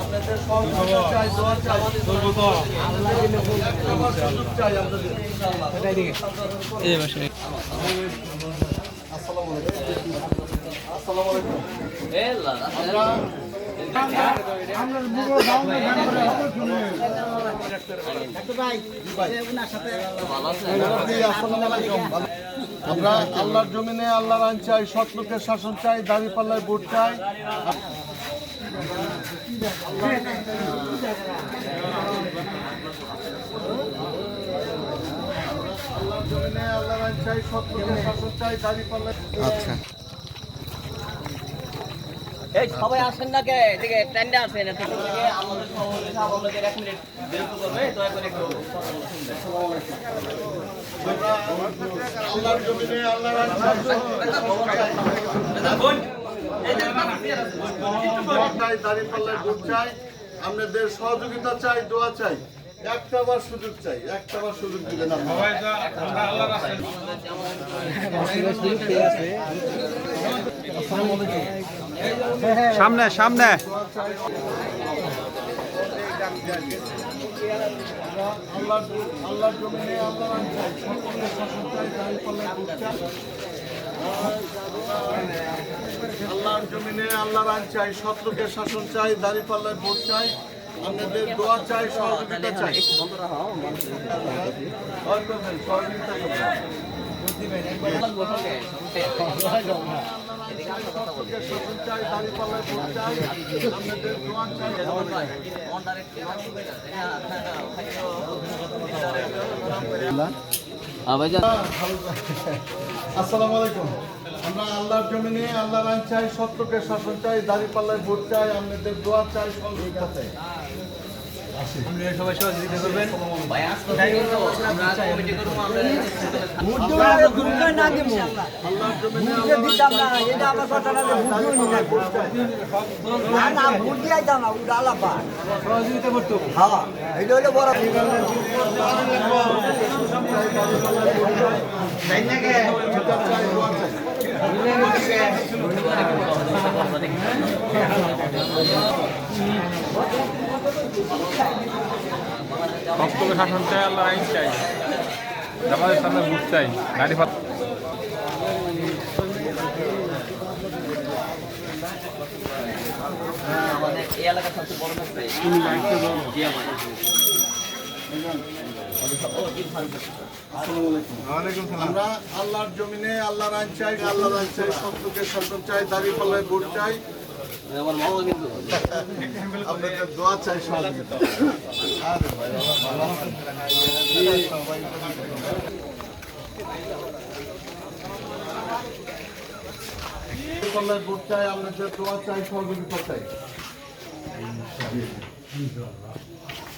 আপনাদের সহযোগিতা চাই দোয়া চাই একটাবার সুযোগ চাই আপনাদের আসসালামু আলাইকুম। আমরা আল্লাহর জমিনে আল্লাহর আইন চাই সৎলোকের শাসন চাই দাঁড়ি পাল্লায় ভোট চাই। আল্লাহর জমিনে আল্লাহর আইন চাই সৎলোকের শাসন চাই দাঁড়ি পাল্লায় আচ্ছা এই সবাই আসেন না কে? এদিকে ট্রেন্ডে আসেন এত থেকে আমাদের সভাপতি আমাদের এক মিনিট বিরত করবে দয়া করে একটু আল্লাহর জমিনে আল্লাহর আইন চাই দাঁড়ি পাল্লায় ভোট চাই আপনাদের সহযোগিতা চাই দোয়া চাই। একটা বার সুযোগ চাই একটা বার সুযোগ দিবেন সামনে সামনে। আল্লাহর জমিনে আল্লাহর আইন চাই সকলের শাসন চাই দাঁড়ি পাল্লায় ভোট চাই আল্লাহর জমিনে আল্লাহর আইন চাই শত্রুকের শাসন চাই দাঁড়ি পাল্লায় চাই আপনাদের দোয়া চাই সহযোগিতা চাই। সহযোগিতা আসসালামু আলাইকুম। আমরা আল্লাহর জমিনে আল্লাহর আইন চাই, সত্যকে শাসন চাই, দাড়ি পাল্লায় ভোট চাই আপনাদের দোয়া চাই সহযোগিতা চাই। সবাই সহযোগিতা করবেন সহযোগিতা করতে হবে চাই দোয়া চাই সবটুকু শাসন চাই আল্লাহ আইন চাই জামাতের সামনে বুট চাই গাড়ি ফাত আমাদের এই এলাকার সবচেয়ে বড় আমরা আল্লাহর জমিনে, আল্লাহর আইন চাই, আল্লাহর আইন চাই শাসন চাই দাড়ি পাল্লায় ভোট চাই। দোয়া চাই সহযোগিতা ভোট চাই আপনাদের দোয়া চাই, সহযোগিতা চাই।